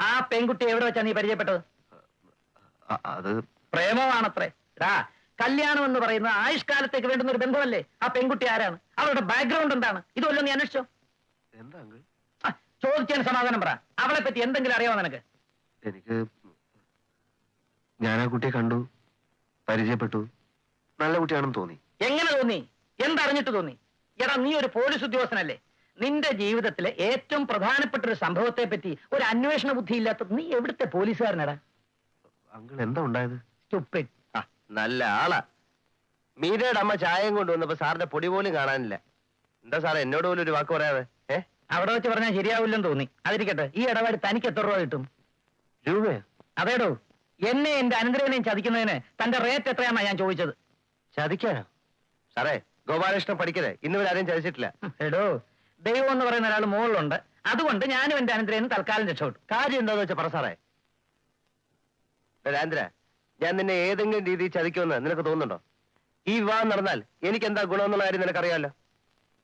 ആ പെൺകുട്ടി എവിടെ വെച്ചാ നീ പരിചയപ്പെട്ടത്? അത് പ്രേമമാണത്രേ. ഡാ കല്യാണം എന്ന് പറയുന്നത് ആയുഷ്കാലത്തേക്ക് വേണ്ടുന്ന ഒരു ബന്ധമല്ലേ ആ പെൺകുട്ടി ആരാണ്? അവളുടെ ബാക്ക്ഗ്രൗണ്ട് എന്താണ്? ഇതുമല്ലോ നീ അന്വേഷിച്ചോ? എന്താ ചോദിച്ചതിന് സമാധാനം പറ. അവളെ പറ്റി എന്തെങ്കിലും അറിയാമോ നിനക്ക്? എനിക്ക് ഞാൻ ആ കുട്ടിയെ കണ്ടു പരിചയപ്പെട്ടു. നല്ല കുട്ടിയാണെന്ന് തോന്നി. എങ്ങനെ തോന്നി? എന്തറിഞ്ഞിട്ട് തോന്നി? എടാ നീ ഒരു പോലീസ് ഉദ്യോഗസ്ഥനല്ലേ? നിന്റെ ജീവിതത്തിലെ ഏറ്റവും പ്രധാനപ്പെട്ട ഒരു സംഭവത്തെ പറ്റി ഒരു അന്വേഷണ ബുദ്ധി ഇല്ലാത്ത നീ എവിടുത്തെ പോലീസുകാരനടാ? അങ്കിൾ എന്താ ഉണ്ടായത്? നല്ല ആളാ. മീരയുടെ അമ്മ ചായയും കൊണ്ടുവന്നപ്പോ സാറിന്റെ പൊടി പോലും കാണാനില്ല. എന്താ സാറേ എന്നോട് പോലും ഒരു വാക്ക് പറയാതെ? ഏ? അവിടെ വെച്ച് പറഞ്ഞാൽ ശരിയാവില്ലെന്ന് തോന്നി. അതിരിക്കട്ടെ ഈ ഇടപാട് തനിക്ക് എത്ര രൂപ കിട്ടും? രൂപയോ? അതേടോ എന്നെ എന്റെ അനന്തരവനെയും ചതിക്കുന്നതിന് തന്റെ റേറ്റ് എത്രയാണോ ഞാൻ ചോദിച്ചത്? ചതിക്കാനോ? സാറേ ഗോപാലകൃഷ്ണൻ പഠിക്കരുത്. ഇന്നുവരെ ആരെയും ചതിച്ചിട്ടില്ല. ഹും, എടോ ദൈവം എന്ന് പറയുന്ന ഒരാൾ മുകളിലുണ്ട്. അതുകൊണ്ട് ഞാനും എന്റെ അനന്തരവനും തൽക്കാലം രക്ഷപ്പെട്ടു. കാര്യം എന്താന്ന് വെച്ചാൽ പറ സാറേ. ദേ രാജേന്ദ്ര ഞാൻ നിന്നെ ഏതെങ്കിലും രീതിയിൽ ചതിക്കുമെന്ന് നിനക്ക് തോന്നുന്നുണ്ടോ? ഈ വിവാഹം നടന്നാൽ എനിക്ക് എന്താ ഗുണമെന്നുള്ള കാര്യം നിനക്കറിയാലോ?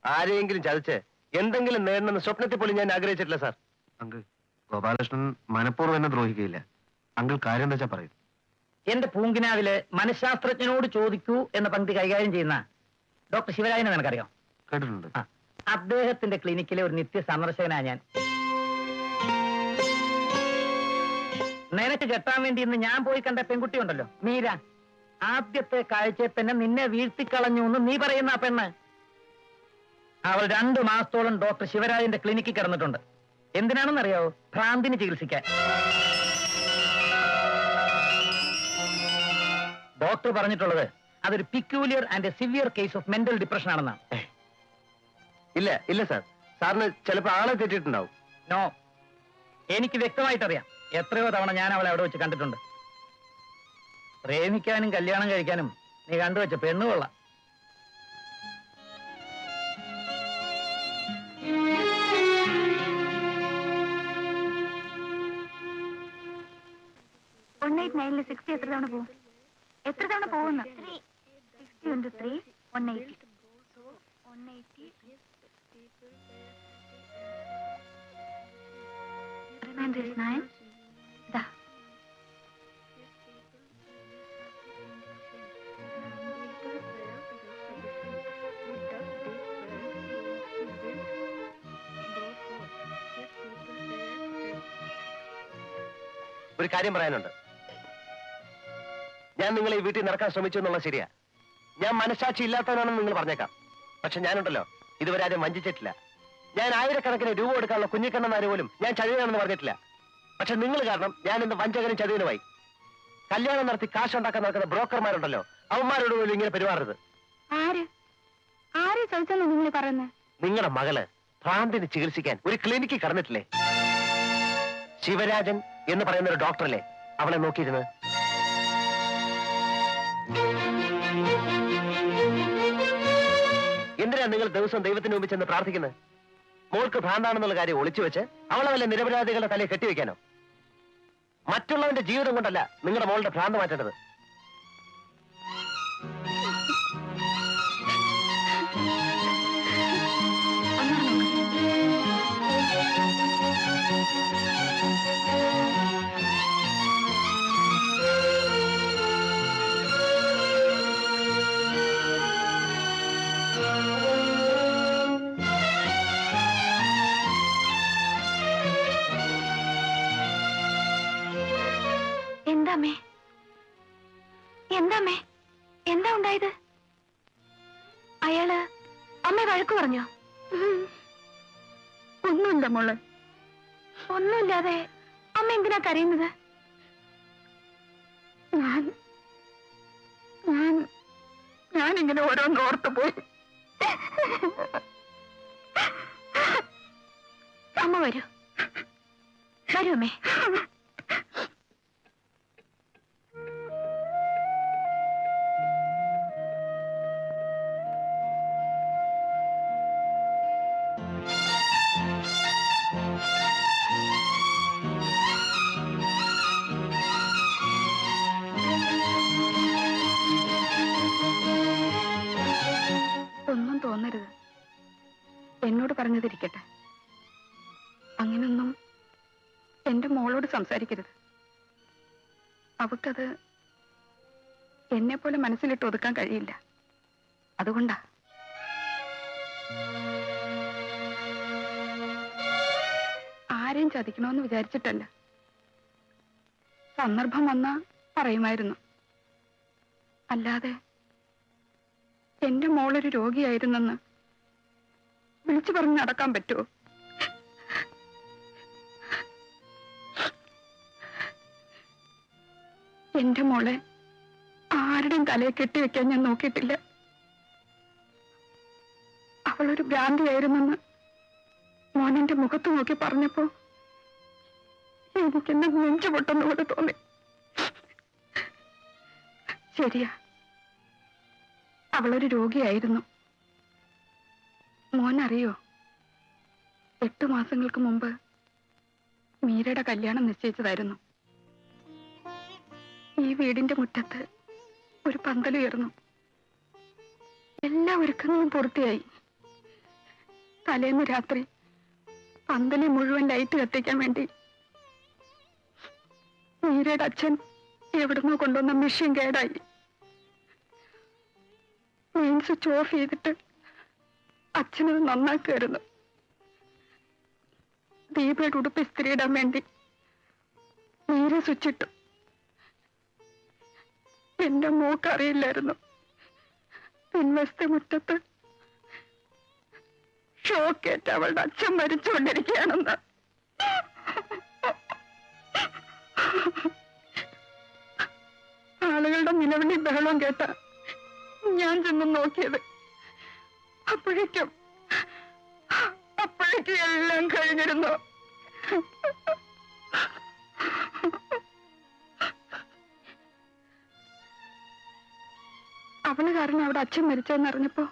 ആരെയെങ്കിലും ചതിച്ച് എന്തെങ്കിലും നേടണമെന്ന് സ്വപ്നത്തിൽ പോലും ഞാൻ ആഗ്രഹിച്ചിട്ടില്ല സാർ. അങ്കിൾ ഗോപാലകൃഷ്ണൻ മനഃപൂർവം എന്നെ ദ്രോഹിക്കുകയില്ല. അങ്കിൾ കാര്യം എന്താ വെച്ചാൽ പറയും. എന്റെ പൂങ്കിനാവിൽ മനഃശാസ്ത്രജ്ഞനോട് ചോദിക്കൂ എന്ന പങ്ക്തി കൈകാര്യം ചെയ്യുന്ന ഡോക്ടർ ശിവരാജനെ നിനക്കറിയാം? കേട്ടിട്ടുണ്ട്. ആ, അദ്ദേഹത്തിന്റെ ക്ലിനിക്കിലെ ഒരു നിത്യ സന്ദർശകനാ ഞാൻ. നിനക്ക് കെട്ടാൻ വേണ്ടി ഇന്ന് ഞാൻ പോയി കണ്ട പെൺകുട്ടി ഉണ്ടല്ലോ മീര ആദ്യത്തെ കാഴ്ചയെ തന്നെ നിന്നെ വീഴ്ത്തിക്കളഞ്ഞു എന്ന് നീ പറയുന്ന ആ പെണ്ണ്. അവൾ രണ്ടു മാസത്തോളം ഡോക്ടർ ശിവരാജന്റെ ക്ലിനിക്കിൽ കിടന്നിട്ടുണ്ട്. എന്തിനാണെന്നറിയാവോ? ഭ്രാന്തിന് ചികിത്സിക്കാൻ. ഡോക്ടർ പറഞ്ഞിട്ടുള്ളത് അതൊരു peculiar and severe case of mental depression ആണെന്നാണ്. ഇല്ല ഇല്ല സാർ. സാറിന് ചിലപ്പോ ആളെ തെറ്റിയിട്ടുണ്ടാവും നോ. എനിക്ക് വ്യക്തമായിട്ടറിയാം. എത്രയോ തവണ ഞാൻ അവളെ അവിടെ വെച്ച് കണ്ടിട്ടുണ്ട്. പ്രേമിക്കാനും കല്യാണം കഴിക്കാനും നീ കണ്ടുവച്ച പെണ്ണുകൊള്ള വൺ എയ്റ്റ് നയനിൽ സിക്സ്റ്റി എത്ര തവണ പോകും എത്ര തവണ പോകുന്ന sixty into three one eighty one eighty nine ദാ. ഒരു കാര്യം പറയാനുണ്ട്. ഞാൻ നിങ്ങളെ ഈ വീട്ടിൽ നടക്കാൻ ശ്രമിച്ചു എന്നുള്ളത് ശരിയാ. ഞാൻ മനസാക്ഷി ഇല്ലാത്തവനാണെന്ന് നിങ്ങൾ പറഞ്ഞേക്കാം. പക്ഷെ ഞാനുണ്ടല്ലോ ഇതുവരെ ആരും വഞ്ചിച്ചിട്ടില്ല. ഞാൻ ആയിരക്കണക്കിന് രൂപ കൊടുക്കാനുള്ള കുഞ്ഞിക്കണ്ണന്മാരെ പോലും ഞാൻ ചതിയനാണെന്ന് പറഞ്ഞിട്ടില്ല. പക്ഷെ നിങ്ങൾ കാരണം ഞാൻ ഇന്ന് വഞ്ചകനും ചതിയനുമായി. കല്യാണം നടത്തി കാശ് ഉണ്ടാക്കാൻ നടക്കുന്ന ബ്രോക്കർമാരുണ്ടല്ലോ അവന്മാരോട് പോലും ഇങ്ങനെ പെരുമാറരുത്. ആര്? ആര് ചോദിച്ചാലും നിങ്ങൾ പറയുന്നത് നിങ്ങളുടെ മകൾ ഭ്രാന്തിന് ചികിത്സിക്കാൻ ഒരു ക്ലിനിക്കിൽ കടന്നിട്ടില്ലേ? ശിവരാജൻ എന്ന് പറയുന്ന ഒരു ഡോക്ടറല്ലേ അവളെ നോക്കിയിരുന്നത്? എന്തിനാ നിങ്ങൾ ദിവസം ദൈവത്തിന് മുമ്പ് ചെന്ന് പ്രാർത്ഥിക്കുന്നത് മോൾക്ക് ഭ്രാന്താണെന്നുള്ള കാര്യം ഒളിച്ചു വെച്ച് അവളെ വല്ല നിരപരാധികളുടെ തലയെ കെട്ടിവെക്കാനോ? മറ്റുള്ളവന്റെ ജീവിതം കൊണ്ടല്ല നിങ്ങളുടെ മോളുടെ ഭ്രാന്ത് മാറ്റേണ്ടത്. എന്താമേ എന്താമേ എന്താ ഉണ്ടായത്? അയാൾ അമ്മ വഴക്കു പറഞ്ഞോ? ഒന്നുമില്ല മോൾ. ഒന്നുമില്ലാതെ അമ്മ എന്തിനാ കരയുന്നത്? ഞാൻ ഞാൻ ഞാനിങ്ങനെ ഓരോന്ന് ഓർത്തു പോയി. അമ്മ വരൂ. വരൂ അമ്മേ. തോന്നരുത്. എന്നോട് പറഞ്ഞതിരിക്കട്ടെ. അങ്ങനൊന്നും എന്റെ മോളോട് സംസാരിക്കരുത്. അവക്കത് എന്നെ പോലെ മനസ്സിലിട്ട് ഒതുക്കാൻ കഴിയില്ല. അതുകൊണ്ടാ. ആരെയും ചതിക്കണമെന്ന് വിചാരിച്ചിട്ടല്ല. സന്ദർഭം വന്നാ പറയുമായിരുന്നു. അല്ലാതെ എന്റെ മോളൊരു രോഗിയായിരുന്നെന്ന്. വിളിച്ചു പറഞ്ഞ് നടക്കാൻ പറ്റുമോ എന്റെ മോളെ ആരുടെയും തലയെ കെട്ടിവെക്കാൻ ഞാൻ നോക്കിയിട്ടില്ല. അവളൊരു ഭ്രാന്തിയായിരുന്നെന്ന് മോനെന്റെ മുഖത്ത് നോക്കി പറഞ്ഞപ്പോ എനിക്കെന്നെ നെഞ്ചു പൊട്ടുന്ന പോലെ തോന്നി. ശരിയാ. അവളൊരു രോഗിയായിരുന്നു. മോൻ അറിയോ എട്ടു മാസങ്ങൾക്ക് മുമ്പ് മീരയുടെ കല്യാണം നിശ്ചയിച്ചതായിരുന്നു. ഈ വീടിന്റെ മുറ്റത്ത് ഒരു പന്തലുയർന്നു എല്ലാ ഒരുക്കങ്ങളും പൂർത്തിയായി. തലേന്ന് രാത്രി പന്തലി മുഴുവൻ ലൈറ്റ് കത്തിക്കാൻ വേണ്ടി മീരയുടെ അച്ഛൻ എവിടുന്നോ കൊണ്ടുവന്ന മെഷീൻ കേടായി. സ്വിച്ച് ഓഫ് ചെയ്തിട്ട് അച്ഛനത് നന്നാക്കുമായിരുന്നു ദീപയുടെ ഉടുപ്പ് ഇസ്തിരിയിടാൻ വേണ്ടി മീര സ്വിച്ചിട്ടു എന്റെ മോക്ക് അറിയില്ലായിരുന്നു. പിൻവശത്തെ മുറ്റത്ത് ഷോക്കേറ്റ് അവളുടെ അച്ഛൻ മരിച്ചുകൊണ്ടിരിക്കുകയാണെന്ന്. ആളുകളുടെ നിലവിളി ബഹളം കേട്ട ഞാൻ ചെന്ന് നോക്കിയത്. അപ്പോഴേക്കും അപ്പോഴേക്കും എല്ലാം കഴിഞ്ഞിരുന്നു. അവൾ കാരണം അവിടെ അച്ഛൻ മരിച്ചെന്ന് അറിഞ്ഞപ്പോ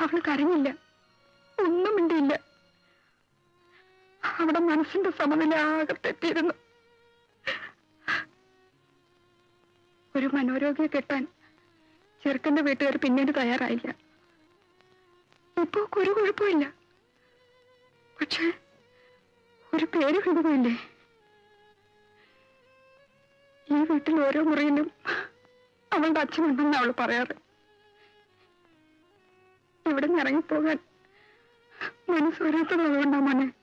അവൾ കരഞ്ഞില്ല. ഒന്നും മിണ്ടിയില്ല. അവിടെ മനസ്സിന്റെ സമനില ആകെ തെറ്റിയിരുന്നു. ഒരു മനോരോഗിയെ കെട്ടാൻ ചെറുക്കന്റെ വീട്ടുകാർ പിന്നീട് തയ്യാറായില്ല. ഇപ്പോ ഒരു കുഴപ്പമില്ല. പക്ഷെ ഒരു പേര് വിടുകയില്ലേ ഈ വീട്ടിൽ ഓരോ മുറിയിലും അവളുടെ അച്ഛനുണ്ടെന്ന് അവൾ പറയാറ്. ഇവിടെ നിന്ന് ഇറങ്ങിപ്പോകാൻ മനസ്സ് മോനെ.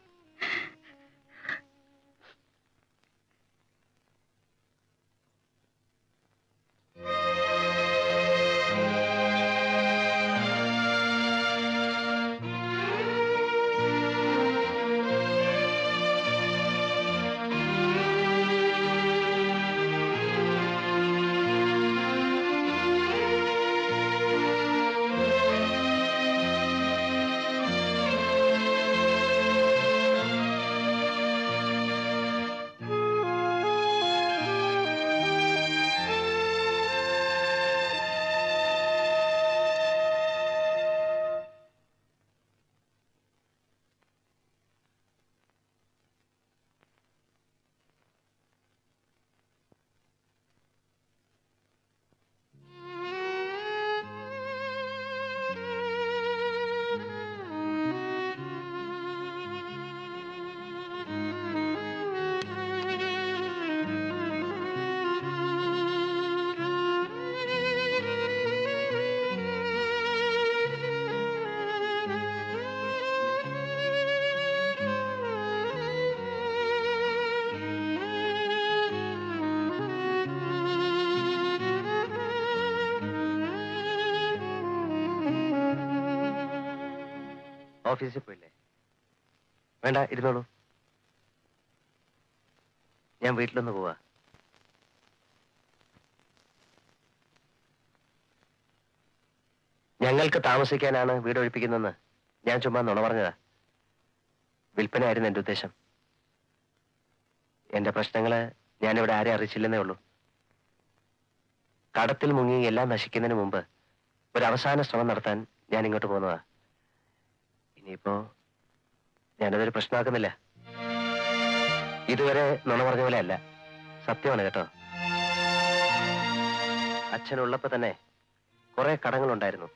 ഓഫീസിൽ പോയില്ലേ? വേണ്ട ഇരുന്നോളൂ. ഞാൻ വീട്ടിലൊന്ന് പോവാ. ഞങ്ങൾക്ക് താമസിക്കാനാണ് വീട് ഒഴിപ്പിക്കുന്നതെന്ന് ഞാൻ ചുമ്മാ നുണ പറഞ്ഞതാ. വിൽപ്പനയായിരുന്നു എന്റെ ഉദ്ദേശം. എന്റെ പ്രശ്നങ്ങൾ ഞാനിവിടെ ആരെ അറിയിച്ചില്ലെന്നേ ഉള്ളൂ. കടത്തിൽ മുങ്ങി എല്ലാം നശിക്കുന്നതിന് മുമ്പ് ഒരു അവസാന ശ്രമം നടത്താൻ ഞാൻ ഇങ്ങോട്ട് പോകുന്നതാ. ഇനിയിപ്പോ ഞാനതൊരു പ്രശ്നമാക്കുന്നില്ല. ഇതുവരെ നുണ പറഞ്ഞ പോലെ അല്ല. സത്യമാണ് കേട്ടോ. അച്ഛനുള്ളപ്പോ തന്നെ കുറെ കടങ്ങളുണ്ടായിരുന്നു.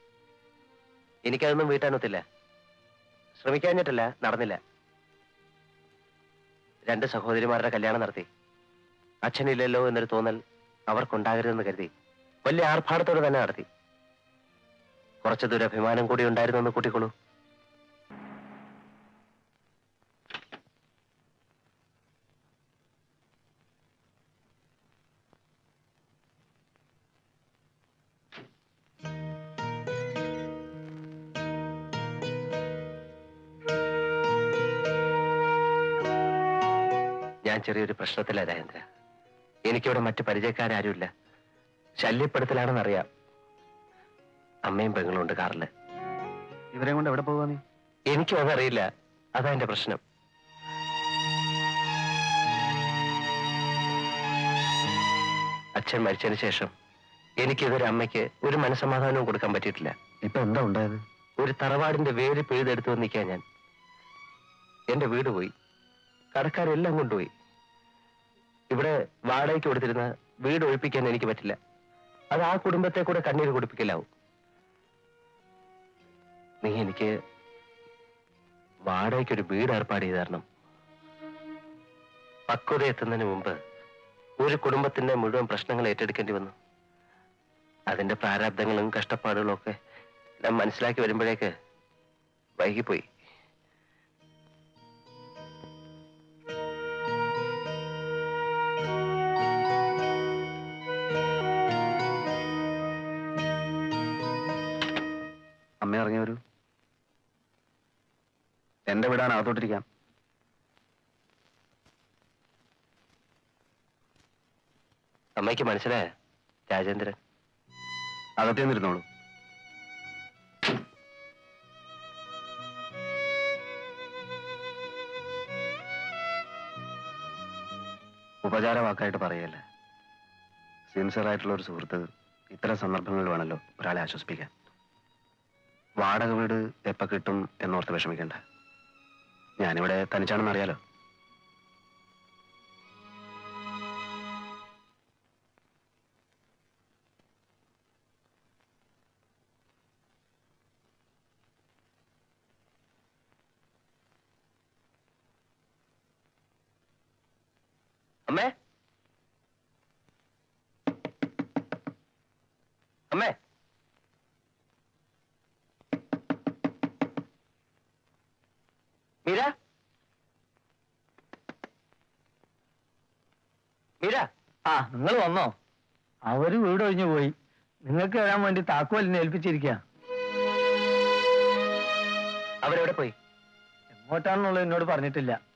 എനിക്കതൊന്നും വീട്ടാനൊത്തില്ല. ശ്രമിക്കാഞ്ഞിട്ടല്ല നടന്നില്ല. രണ്ട് സഹോദരിമാരുടെ കല്യാണം നടത്തി. അച്ഛനില്ലല്ലോ എന്നൊരു തോന്നൽ അവർക്കുണ്ടാകരുതെന്ന് കരുതി. വലിയ ആർഭാടത്തോടെ തന്നെ നടത്തി. കുറച്ചു ദുരഭിമാനം കൂടി ഉണ്ടായിരുന്നു എന്ന് കൂട്ടിക്കൊള്ളൂ. ഞാൻ ചെറിയൊരു പ്രശ്നത്തിലാ രാജേന്ദ്ര. എനിക്കിവിടെ മറ്റു പരിചയക്കാരും ശല്യപ്പെടുത്തലാണെന്ന് അറിയാം അമ്മയും പെങ്ങളും ഉണ്ട് കാറിൽ. ഇവരെ കൊണ്ട് എവിടെ നീ? എനിക്കും അതറിയില്ല. അതാ എന്റെ പ്രശ്നം. അച്ഛൻ മരിച്ചതിന് ശേഷം എനിക്ക് ഇവരെ അമ്മയ്ക്ക് ഒരു മനസമാധാനവും കൊടുക്കാൻ പറ്റിയിട്ടില്ല. ഇപ്പൊ എന്താ ഉണ്ടായത്? ഒരു തറവാടിന്റെ വേര് പിഴുതെടുത്തു വന്നിക്കാൻ ഞാൻ. എന്റെ വീട് പോയി. കടക്കാരെല്ലാം കൊണ്ടുപോയി. ഇവിടെ വാടകയ്ക്ക് കൊടുത്തിരുന്ന വീട് ഒഴിപ്പിക്കാൻ എനിക്ക് പറ്റില്ല. അത് ആ കുടുംബത്തെ കൂടെ കണ്ണീര് കുടിപ്പിക്കലാവും. നീ എനിക്ക് വാടകയ്ക്ക് ഒരു വീട് ഏർപ്പാട് ചെയ്ത് തരണം. പക്വത എത്തുന്നതിന് മുമ്പ് ഒരു കുടുംബത്തിന്റെ മുഴുവൻ പ്രശ്നങ്ങൾ ഏറ്റെടുക്കേണ്ടി വന്നു. അതിന്റെ പ്രാരാബ്ദങ്ങളും കഷ്ടപ്പാടുകളും ഒക്കെ ഞാൻ മനസ്സിലാക്കി വരുമ്പോഴേക്ക് വൈകിപ്പോയി. അമ്മ ഇറങ്ങി വരൂ. എന്റെ വീടാണ് അകത്തോട്ടിരിക്കാം അമ്മയ്ക്ക് മനസ്സിലായ രാജേന്ദ്രൻ? അകത്തേന്നിരുന്നോളൂ ഉപചാര വാക്കായിട്ട് പറയല്ല സിൻസിയർ ആയിട്ടുള്ള ഒരു സുഹൃത്ത് ഇത്തരം സന്ദർഭങ്ങളിൽ വേണമല്ലോ ഒരാളെ ആശ്വസിപ്പിക്കാൻ. വാടക വീട് എപ്പോൾ കിട്ടും എന്നോർത്ത് വിഷമിക്കണ്ട. ഞാനിവിടെ തനിച്ചാണെന്ന് അറിയാലോ. അമ്മേ? അമ്മേ? മീര ആ നിങ്ങൾ വന്നോ. അവർ വീട് ഒഴിഞ്ഞു പോയി. നിങ്ങൾക്ക് വരാൻ വേണ്ടി താക്കോലിനെ ഏൽപ്പിച്ചിരിക്ക. അവരെവിടെ പോയി? എങ്ങോട്ടാണെന്നുള്ളത് എന്നോട് പറഞ്ഞിട്ടില്ല.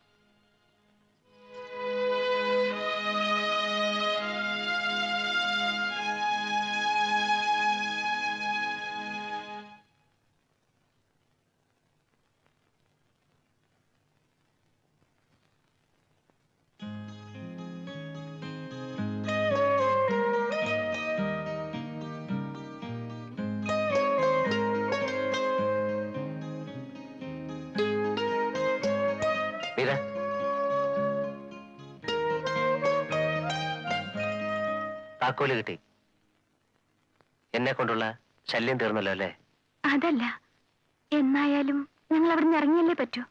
താക്കോൽ കിട്ടി. എന്നെ കൊണ്ടുള്ള ശല്യം തീർന്നല്ലോ അല്ലേ? അതല്ല. എന്നായാലും ഞങ്ങൾ അവിടെ നിന്ന് ഇറങ്ങിയല്ലേ പറ്റൂ?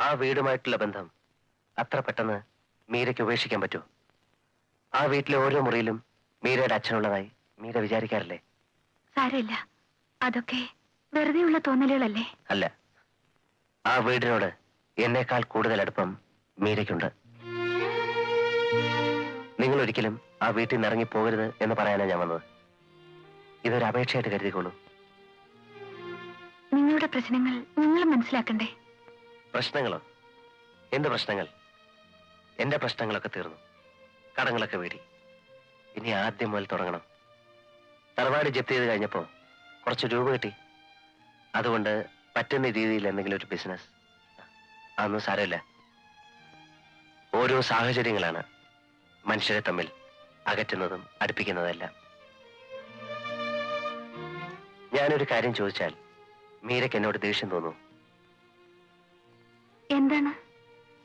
ആ വീടുമായിട്ടുള്ള ബന്ധം അത്ര പെട്ടെന്ന് മീരയ്ക്ക് ഉപേക്ഷിക്കാൻ പറ്റൂ. ആ വീട്ടിലെ ഓരോ മുറിയിലും മീരയുടെ അച്ഛനുള്ളതായി മീര വിചാരിക്കാറില്ലേ? സാരമില്ല. അതൊക്കെ വെറുതെയുള്ള തോന്നലുകളല്ലേ? അല്ല. ആ വീടിനോട് എന്നേക്കാൾ കൂടുതൽ അടുപ്പം മീരയ്ക്കുണ്ട്. നിങ്ങൾ ഒരിക്കലും ആ വീട്ടിൽ നിന്ന് ഇറങ്ങി പോകരുത് എന്ന് പറയാനാണ് ഞാൻ വന്നത്. ഇതൊരു അപേക്ഷയായിട്ട് കരുതിക്കോളൂ. നിങ്ങളുടെ പ്രശ്നങ്ങൾ നിങ്ങൾ മനസ്സിലാക്കണ്ടേ? പ്രശ്നങ്ങളോ? എന്ത് പ്രശ്നങ്ങൾ? എന്റെ പ്രശ്നങ്ങളൊക്കെ തീർന്നു. കടങ്ങളൊക്കെ വേടി. ഇനി ആദ്യം മുതൽ തുടങ്ങണം. തറവാട് ജപ്തി ചെയ്ത് കഴിഞ്ഞപ്പോ കുറച്ച് രൂപ കിട്ടി. അതുകൊണ്ട് പറ്റുന്ന രീതിയിൽ എന്തെങ്കിലും ഒരു ബിസിനസ് അതൊന്നും സാരമില്ല. ഓരോ സാഹചര്യങ്ങളാണ്. മനുഷ്യരെ തമ്മിൽ അകറ്റുന്നതും അടുപ്പിക്കുന്നതല്ല. ഞാനൊരു കാര്യം ചോദിച്ചാൽ മീരയ്ക്ക് എന്നോട് ദേഷ്യം തോന്നുന്നു. എന്താണ്?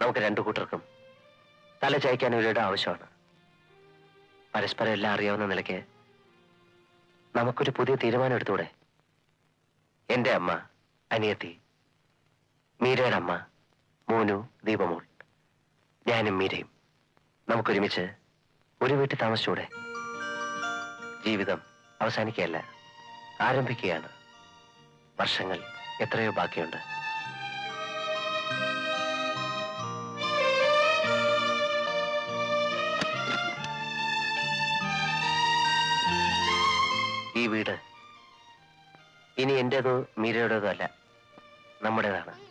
നമുക്ക് രണ്ടു കൂട്ടർക്കും തല ചായ്ക്കാൻ ഒരിടം ആവശ്യമാണ്. പരസ്പരം എല്ലാം അറിയാവുന്ന നിലയ്ക്ക് നമുക്കൊരു പുതിയ തീരുമാനം എടുത്തൂടെ എന്റെ അമ്മ അനിയത്തി മീരയുടെ അമ്മ മോനു ദീപമോൾ ഞാനും മീരയും. നമുക്കൊരുമിച്ച് ഒരു വീട്ടിൽ താമസിച്ചൂടെ? ജീവിതം അവസാനിക്കുകയല്ല ആരംഭിക്കുകയാണ്. വർഷങ്ങൾ എത്രയോ ബാക്കിയുണ്ട്. ഈ വീട് ഇനി എന്റേതോ മീരയുടേതോ അല്ല നമ്മുടേതാണ്.